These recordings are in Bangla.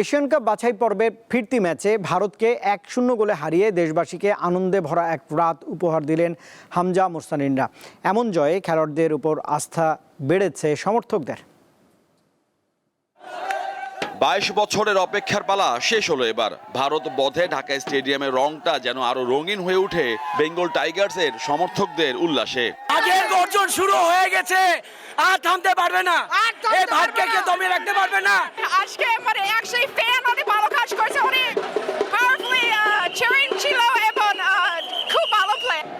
এশিয়ান কাপ বাছাই পর্বের ফিরতি ম্যাচে ভারতকে এক শূন্য গোলে হারিয়ে দেশবাসীকে আনন্দে ভরা এক রাত উপহার দিলেন হামজা মুস্তানিনরা এমন জয়ে খেলোয়াড়দের উপর আস্থা বেড়েছে সমর্থকদের। বাইশ বছরের অপেক্ষার পালা শেষ হলো এবার। ভারত বধে ঢাকা স্টেডিয়ামের রংটা যেন আরও রঙিন হয়ে উঠে বেঙ্গল টাইগার্সের সমর্থকদের উল্লাসে। আগের গর্জন শুরু হয়ে গেছে আর থামতে পারবে না। এই পারবে না। দমিয়ে রাখতে পারবে না। আজকে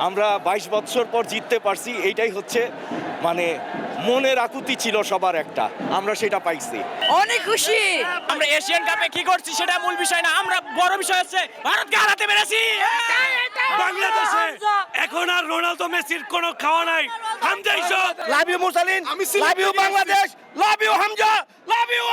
আমরা বাইশ বছর পর জিততে পারছি এইটাই হচ্ছে মানে মনের আকুতি ছিল সবার একটা। আমরা সেটা পাইছি। অনেক খুশি। আমরা এশিয়ান কাপে কি করছি সেটা মূল বিষয় না আমরা বড় বিষয় হচ্ছে ভারতকে হারাতে পেরেছি। বাংলাদেশে এখন আর রোনালদো মেসির কোনো খাওয়া নাই। Hamza love you Musalin love you Bangladesh love you Hamza love you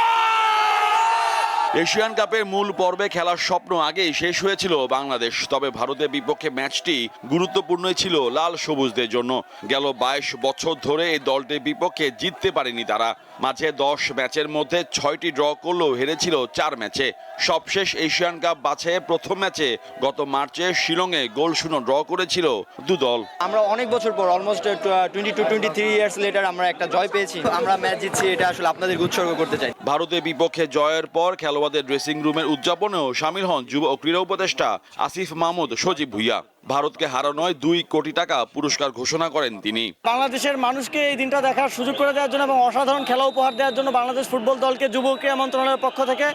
Asian কাপের মূল পর্বে খেলার স্বপ্ন আগেই শেষ হয়েছিল বাংলাদেশ তবে ভারতের বিপক্ষে ম্যাচটি গুরুত্বপূর্ণই ছিল লাল সবুজদের জন্য। গেল বাইশ বছর ধরে এই দলটির বিপক্ষে জিততে পারেনি তারা। মাঝে দশ ম্যাচের মধ্যে ছয়টি ড্র করলেও হেরেছিল চার ম্যাচে। সবশেষ এশিয়ান কাপ বাছাইয়ে প্রথম ম্যাচে গত মার্চে শিলংয়ে গোল শূন্য ড্র করেছিল দু দল। আমরা অনেক বছর পর almost twenty two twenty three years later আমরা একটা জয় পেয়েছি। আমরা ম্যাচ জিতছি এটা আসলে আপনাদের উৎসর্গ করতে চাই। ভারতের বিপক্ষে জয়ের পর খেলোয়াড়দের ড্রেসিং রুমের উদযাপনেও সামিল হন যুব ও ক্রীড়া উপদেষ্টা আসিফ মাহমুদ, সজীব ভুইয়া। ভারতকে হারানোয় দুই কোটি টাকা পুরস্কার ঘোষণা করেন তিনি। বাংলাদেশের মানুষকে এই দিনটা দেখার সুযোগ করে দেওয়ার জন্য এবং অসাধারণ খেলা উপহার দেওয়ার জন্য বাংলাদেশ ফুটবল দলকে যুব ক্রীড়া মন্ত্রণালয়ের পক্ষ থেকে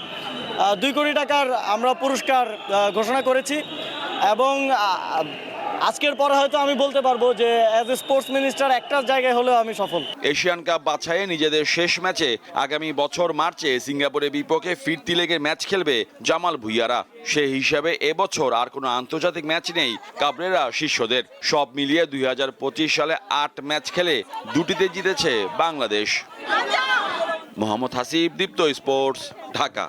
দুই কোটি টাকার আমরা পুরস্কার ঘোষণা করেছি। এবং আজকের পরে হয়তো আমি বলতে পারব যে অ্যাজ এ স্পোর্টস মিনিস্টার একটা জায়গায় হলেও আমি সফল। এশিয়ান কাপ বাছাইয়ে নিজেদের শেষ ম্যাচে আগামী বছর মার্চে সিঙ্গাপুরের বিপক্ষে ফিরতি লেগে ম্যাচ খেলবে জামাল ভুইয়ারা। সে হিসাবে এবছর আর কোনো আন্তর্জাতিক ম্যাচ নেই কাবরেরা শিষ্যদের। সব মিলিয়ে দুই হাজার পঁচিশ সালে আট ম্যাচ খেলে দুটিতে জিতেছে বাংলাদেশ। মোহাম্মদ হাসিব, দীপ্ত স্পোর্টস, ঢাকা।